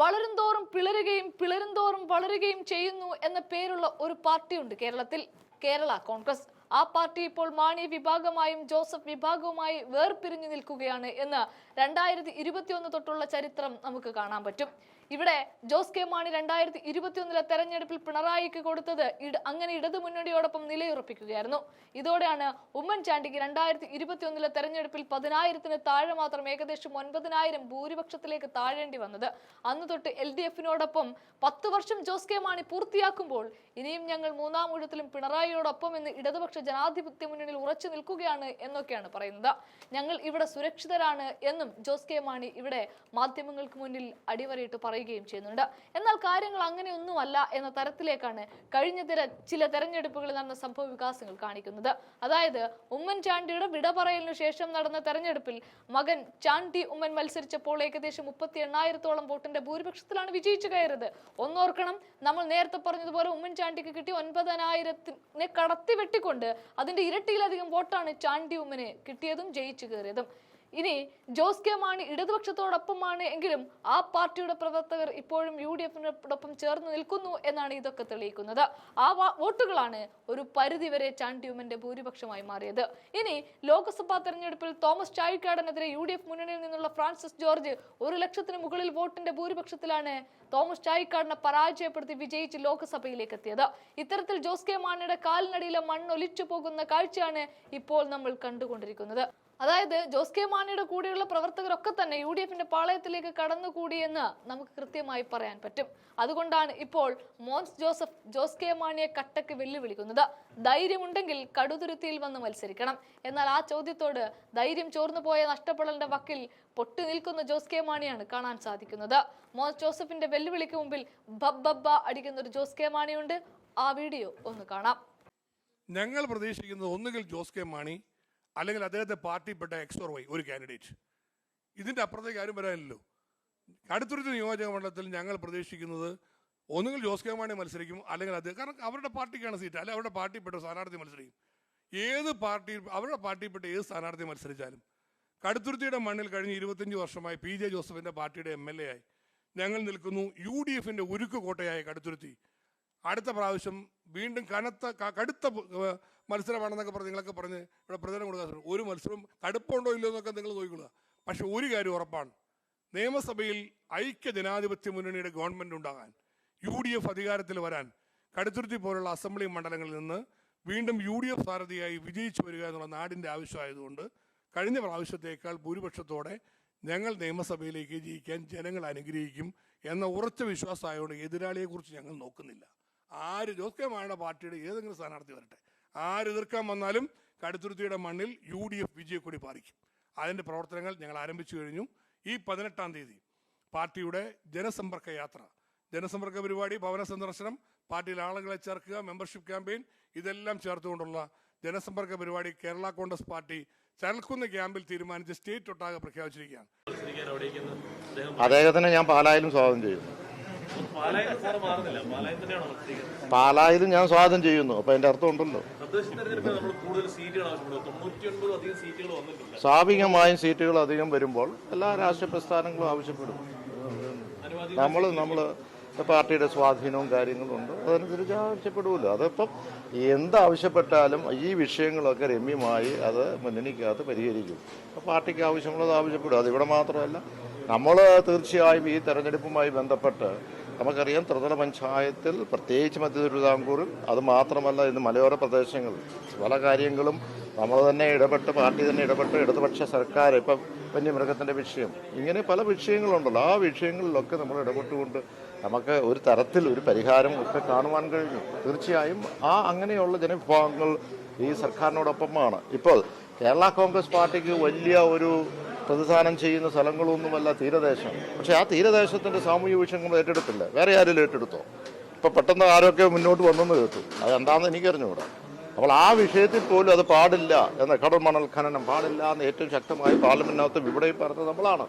വളരുംതോറും പിളരുകയും പിളരുംതോറും വളരുകയും ചെയ്യുന്നു എന്ന പേരുള്ള ഒരു പാർട്ടിയുണ്ട് കേരളത്തിൽ കേരള കോൺഗ്രസ്. ആ പാർട്ടി ഇപ്പോൾ മാണി വിഭാഗമായും ജോസഫ് വിഭാഗവുമായി വേർപിരിഞ്ഞു നിൽക്കുകയാണ് എന്ന് രണ്ടായിരത്തി ഇരുപത്തിയൊന്ന് തൊട്ടുള്ള ചരിത്രം നമുക്ക് കാണാൻ പറ്റും. ഇവിടെ ജോസ് കെ മാണി രണ്ടായിരത്തി ഇരുപത്തിയൊന്നിലെ തെരഞ്ഞെടുപ്പിൽ പിണറായിക്ക് കൊടുത്തത് അങ്ങനെ ഇടതു മുന്നണിയോടൊപ്പം നിലയുറപ്പിക്കുകയായിരുന്നു. ഇതോടെയാണ് ഉമ്മൻചാണ്ടിക്ക് രണ്ടായിരത്തി ഇരുപത്തിയൊന്നിലെ തെരഞ്ഞെടുപ്പിൽ പതിനായിരത്തിന് താഴെ മാത്രം ഏകദേശം ഒൻപതിനായിരം ഭൂരിപക്ഷത്തിലേക്ക് താഴേണ്ടി വന്നത്. അന്ന് തൊട്ട് എൽ ഡി എഫിനോടൊപ്പം പത്ത് വർഷം ജോസ് കെ മാണി പൂർത്തിയാക്കുമ്പോൾ ഇനിയും ഞങ്ങൾ മൂന്നാം ഊഴത്തിലും പിണറായിയോടൊപ്പം എന്ന് ഇടതുപക്ഷ ജനാധിപത്യ മുന്നണിയിൽ ഉറച്ചു നിൽക്കുകയാണ് എന്നൊക്കെയാണ് പറയുന്നത്. ഞങ്ങൾ ഇവിടെ സുരക്ഷിതരാണ് എന്നും ജോസ് കെ മാണി ഇവിടെ മാധ്യമങ്ങൾക്ക് മുന്നിൽ അടിവരയിട്ട് പറയുകയും ചെയ്യുന്നുണ്ട്. എന്നാൽ കാര്യങ്ങൾ അങ്ങനെയൊന്നുമല്ല എന്ന തരത്തിലേക്കാണ് കഴിഞ്ഞ ചില തെരഞ്ഞെടുപ്പുകളിൽ നടന്ന സംഭവ വികാസങ്ങൾ കാണിക്കുന്നത്. അതായത് ഉമ്മൻചാണ്ടിയുടെ വിട പറയലിനു ശേഷം നടന്ന തെരഞ്ഞെടുപ്പിൽ മകൻ ചാണ്ടി ഉമ്മൻ മത്സരിച്ചപ്പോൾ ഏകദേശം മുപ്പത്തി എണ്ണായിരത്തോളം വോട്ടിന്റെ ഭൂരിപക്ഷത്തിലാണ് വിജയിച്ചു കയറിയത്. ഒന്നോർക്കണം നമ്മൾ നേരത്തെ പറഞ്ഞതുപോലെ ഉമ്മൻചാണ്ടിക്ക് കിട്ടിയ ഒൻപതിനായിരത്തിനെ കടത്തി വെട്ടിക്കൊണ്ട് അതിന്റെ ഇരട്ടിയിലധികം വോട്ടാണ് ചാണ്ടി ഉമ്മന് കിട്ടിയതും ജയിച്ചു കയറിയതും. ഇനി ജോസ് കെ മാണി ഇടതുപക്ഷത്തോടൊപ്പമാണ് എങ്കിലും ആ പാർട്ടിയുടെ പ്രവർത്തകർ ഇപ്പോഴും യു ഡി എഫിനോടൊപ്പം ചേർന്ന് നിൽക്കുന്നു എന്നാണ് ഇതൊക്കെ തെളിയിക്കുന്നത്. ആ വോട്ടുകളാണ് ഒരു പരിധിവരെ ചാണ്ടിയുമന്റെ ഭൂരിപക്ഷമായി മാറിയത്. ഇനി ലോക്സഭാ തെരഞ്ഞെടുപ്പിൽ തോമസ് ചാഴിക്കാടനെതിരെ യു ഡി എഫ് മുന്നണിയിൽ നിന്നുള്ള ഫ്രാൻസിസ് ജോർജ് ഒരു ലക്ഷത്തിന് മുകളിൽ വോട്ടിന്റെ ഭൂരിപക്ഷത്തിലാണ് തോമസ് ചാഴിക്കാടിനെ പരാജയപ്പെടുത്തി വിജയിച്ച് ലോക്സഭയിലേക്ക് എത്തിയത്. ഇത്തരത്തിൽ ജോസ് കെ മാണിയുടെ കാലിനടിയിലെ മണ്ണൊലിച്ചു പോകുന്ന കാഴ്ചയാണ് ഇപ്പോൾ നമ്മൾ കണ്ടുകൊണ്ടിരിക്കുന്നത്. അതായത് ജോസ് കെ മാണിയുടെ കൂടെയുള്ള പ്രവർത്തകരൊക്കെ തന്നെ യു ഡി എഫിന്റെ പാളയത്തിലേക്ക് കടന്നുകൂടിയെന്ന് നമുക്ക് കൃത്യമായി പറയാൻ പറ്റും. അതുകൊണ്ടാണ് ഇപ്പോൾ മോൻസ് ജോസഫ് ജോസ് കെ മാണിയെ കട്ടക്ക് വെല്ലുവിളിക്കുന്നത്. ധൈര്യമുണ്ടെങ്കിൽ കടുതുരുത്തിയിൽ വന്ന് മത്സരിക്കണം. എന്നാൽ ആ ചോദ്യത്തോട് ധൈര്യം ചോർന്നു പോയ നഷ്ടപ്പെടലിന്റെ വക്കിൽ പൊട്ടി നിൽക്കുന്ന ജോസ് കെ മാണിയാണ് കാണാൻ സാധിക്കുന്നത്. മോൻസ് ജോസഫിന്റെ വെല്ലുവിളിക്ക് മുമ്പിൽ ബബ്ബബ്ബ അടിക്കുന്ന ഒരു ജോസ് കെ മാണിയുണ്ട്. ആ വീഡിയോ ഒന്ന് കാണാം. ഞങ്ങൾ പ്രതീക്ഷിക്കുന്നത് ഒന്നുകിൽ ജോസ് കെ മാണി അല്ലെങ്കിൽ അദ്ദേഹത്തെ പാർട്ടിപ്പെട്ട എക്സ് ഓർ വൈ ഒരു കാൻഡിഡേറ്റ് ഇതിന്റെ അപ്പുറത്തേക്ക് ആരും വരാനില്ലല്ലോ അടുത്തൊരു നിയോജക മണ്ഡലത്തിൽ ഞങ്ങൾ പ്രതീക്ഷിക്കുന്നത് ഒന്നുകിൽ ജോസ് കെ മാണി മത്സരിക്കും അല്ലെങ്കിൽ അത് കാരണം അവരുടെ പാർട്ടിക്കാണ് സീറ്റ് അല്ലെങ്കിൽ അവരുടെ പാർട്ടിപ്പെട്ട സ്ഥാനാർത്ഥി മത്സരിക്കും. ഏത് പാർട്ടി അവരുടെ പാർട്ടിപ്പെട്ട ഏത് സ്ഥാനാർത്ഥി മത്സരിച്ചാലും. കടുത്തുരുത്തിയുടെ മണ്ണിൽ കഴിഞ്ഞ ഇരുപത്തഞ്ച് വർഷമായി പി ജെ ജോസഫിന്റെ പാർട്ടിയുടെ എം എൽ എ ആയി. ഞങ്ങൾ നിൽക്കുന്നു യു ഡി എഫിന്റെ ഉരുക്ക് കോട്ടയായ കടുത്തുരുത്തി. അടുത്ത പ്രാവശ്യം വീണ്ടും കനത്ത കടുത്ത മത്സരമാണെന്നൊക്കെ പറഞ്ഞ് നിങ്ങളൊക്കെ പറഞ്ഞ് ഇവിടെ പ്രചരണം കൊടുക്കാൻ ശ്രമിക്കും ഒരു മത്സരം കടുപ്പമുണ്ടോ ഇല്ലയോ എന്നൊക്കെ നിങ്ങൾ നോക്കിക്കൊള്ളുക. പക്ഷെ ഒരു കാര്യം ഉറപ്പാണ്. നിയമസഭയിൽ ഐക്യ ജനാധിപത്യ മുന്നണിയുടെ ഗവൺമെന്റ് ഉണ്ടാകാൻ യു ഡി എഫ് അധികാരത്തിൽ വരാൻ കടുത്തുരുത്തി പോലുള്ള അസംബ്ലി മണ്ഡലങ്ങളിൽ നിന്ന് വീണ്ടും യു ഡി എഫ് സാരഥിയായി വിജയിച്ചു വരിക എന്നുള്ള നാടിന്റെ ആവശ്യമായതുകൊണ്ട് കഴിഞ്ഞ പ്രാവശ്യത്തേക്കാൾ ഭൂരിപക്ഷത്തോടെ ഞങ്ങൾ നിയമസഭയിലേക്ക് ജയിക്കാൻ ജനങ്ങൾ അനുഗ്രഹിക്കും എന്ന ഉറച്ച വിശ്വാസമായതുകൊണ്ട് എതിരാളിയെക്കുറിച്ച് ഞങ്ങൾ നോക്കുന്നില്ല. ആര് ജോസ് കെ മാണിയുടെ പാർട്ടിയുടെ ഏതെങ്കിലും സ്ഥാനാർത്ഥി വരട്ടെ. ആര് എതിർക്കാൻ വന്നാലും കടുത്തുരുത്തിയുടെ മണ്ണിൽ യു ഡി എഫ് വിജയക്കൊടി പാറിക്കും. അതിന്റെ പ്രവർത്തനങ്ങൾ ഞങ്ങൾ ആരംഭിച്ചു കഴിഞ്ഞു. ഈ പതിനെട്ടാം തീയതി പാർട്ടിയുടെ ജനസമ്പർക്ക യാത്ര ജനസമ്പർക്ക പരിപാടി ഭവന സന്ദർശനം പാർട്ടിയിൽ ആളുകളെ ചേർക്കുക മെമ്പർഷിപ്പ് ക്യാമ്പയിൻ ഇതെല്ലാം ചേർത്തുകൊണ്ടുള്ള ജനസമ്പർക്ക പരിപാടി കേരള കോൺഗ്രസ് പാർട്ടി ചരൽക്കുന്ന് ക്യാമ്പിൽ തീരുമാനിച്ച് സ്റ്റേറ്റ് ഒട്ടാകെ പ്രഖ്യാപിച്ചിരിക്കുകയാണ്. അദ്ദേഹത്തിനെ ഞാൻ പാലായാലും സ്വാഗതം ചെയ്യുന്നു. പാലായിലും ഞാൻ സ്വാഗതം ചെയ്യുന്നു. അപ്പൊ അതിന്റെ അർത്ഥം ഉണ്ടല്ലോ. സ്വാഭാവികമായും സീറ്റുകൾ അധികം വരുമ്പോൾ എല്ലാ രാഷ്ട്രീയ പ്രസ്ഥാനങ്ങളും ആവശ്യപ്പെടും. നമ്മൾ നമ്മൾ പാർട്ടിയുടെ സ്വാധീനവും കാര്യങ്ങളും ഉണ്ട്. അതനുസരിച്ച് ആവശ്യപ്പെടുമല്ലോ അതിപ്പം എന്താവശ്യപ്പെട്ടാലും ഈ വിഷയങ്ങളൊക്കെ രമ്യമായി അത് മുന്നണിക്കകത്ത് പരിഹരിക്കും. അപ്പോൾ പാർട്ടിക്ക് ആവശ്യമുള്ളത് ആവശ്യപ്പെടും. അതിവിടെ മാത്രമല്ല നമ്മൾ തീർച്ചയായും ഈ തെരഞ്ഞെടുപ്പുമായി ബന്ധപ്പെട്ട് നമുക്കറിയാം ത്രിതല പഞ്ചായത്തിൽ പ്രത്യേകിച്ച് മധ്യ തിരുവിതാംകൂറിൽ അത് മാത്രമല്ല ഇന്ന് മലയോര പ്രദേശങ്ങളിൽ പല കാര്യങ്ങളും നമ്മൾ തന്നെ ഇടപെട്ട് പാർട്ടി തന്നെ ഇടപെട്ട് ഇടതുപക്ഷ സർക്കാർ ഇപ്പം വന്യമൃഗത്തിന്റെ വിഷയം ഇങ്ങനെ പല വിഷയങ്ങളുണ്ടല്ലോ. ആ വിഷയങ്ങളിലൊക്കെ നമ്മൾ ഇടപെട്ടുകൊണ്ട് നമുക്ക് ഒരു തരത്തിൽ ഒരു പരിഹാരം ഒക്കെ കാണുവാൻ കഴിഞ്ഞു. തീർച്ചയായും ആ അങ്ങനെയുള്ള ജനവിഭാഗങ്ങൾ ഈ സർക്കാരിനോടൊപ്പമാണ്. ഇപ്പോൾ കേരള കോൺഗ്രസ് പാർട്ടിക്ക് വലിയ ഒരു പ്രതിദാനം ചെയ്യുന്ന സ്ഥലങ്ങളൊന്നുമല്ല തീരദേശം. പക്ഷേ ആ തീരദേശത്തിന്റെ സാമൂഹ്യ വിഷയങ്ങൾ ഏറ്റെടുത്തില്ല. വേറെ ആരും ഏറ്റെടുത്തോ? ഇപ്പം പെട്ടെന്ന് ആരൊക്കെ മുന്നോട്ട് വന്നെന്ന് കേട്ടു. അതെന്താണെന്ന് എനിക്കറിഞ്ഞുകൂടാ. അപ്പോൾ ആ വിഷയത്തിൽ പോലും അത് പാടില്ല എന്ന കടൽ മണൽ ഖനനം പാടില്ല എന്ന് ഏറ്റവും ശക്തമായി പാർലമെന്റിനകത്ത് ഇവിടെയും പറഞ്ഞത് നമ്മളാണ്.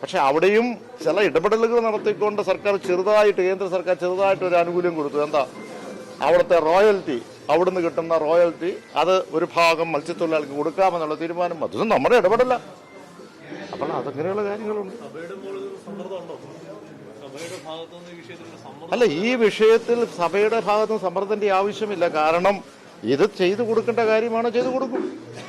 പക്ഷേ അവിടെയും ചില ഇടപെടലുകൾ നടത്തിക്കൊണ്ട് സർക്കാർ ചെറുതായിട്ട് കേന്ദ്ര സർക്കാർ ചെറുതായിട്ട് ഒരു ആനുകൂല്യം കൊടുത്തു. എന്താ? അവിടുത്തെ റോയൽറ്റി അവിടുന്ന് കിട്ടുന്ന റോയൽറ്റി അത് ഒരു ഭാഗം മത്സ്യത്തൊഴിലാളിക്ക് കൊടുക്കാമെന്നുള്ള തീരുമാനം അതൊന്നും നമ്മുടെ ഇടപെടല. അപ്പോൾ അതങ്ങനെയുള്ള കാര്യങ്ങളുണ്ട്. അല്ല ഈ വിഷയത്തിൽ സഭയുടെ ഭാഗത്തുനിന്ന് സമ്മർദ്ദത്തിന്റെ ആവശ്യമില്ല. കാരണം ഇത് ചെയ്തു കൊടുക്കേണ്ട കാര്യമാണ് ചെയ്തു കൊടുക്കും?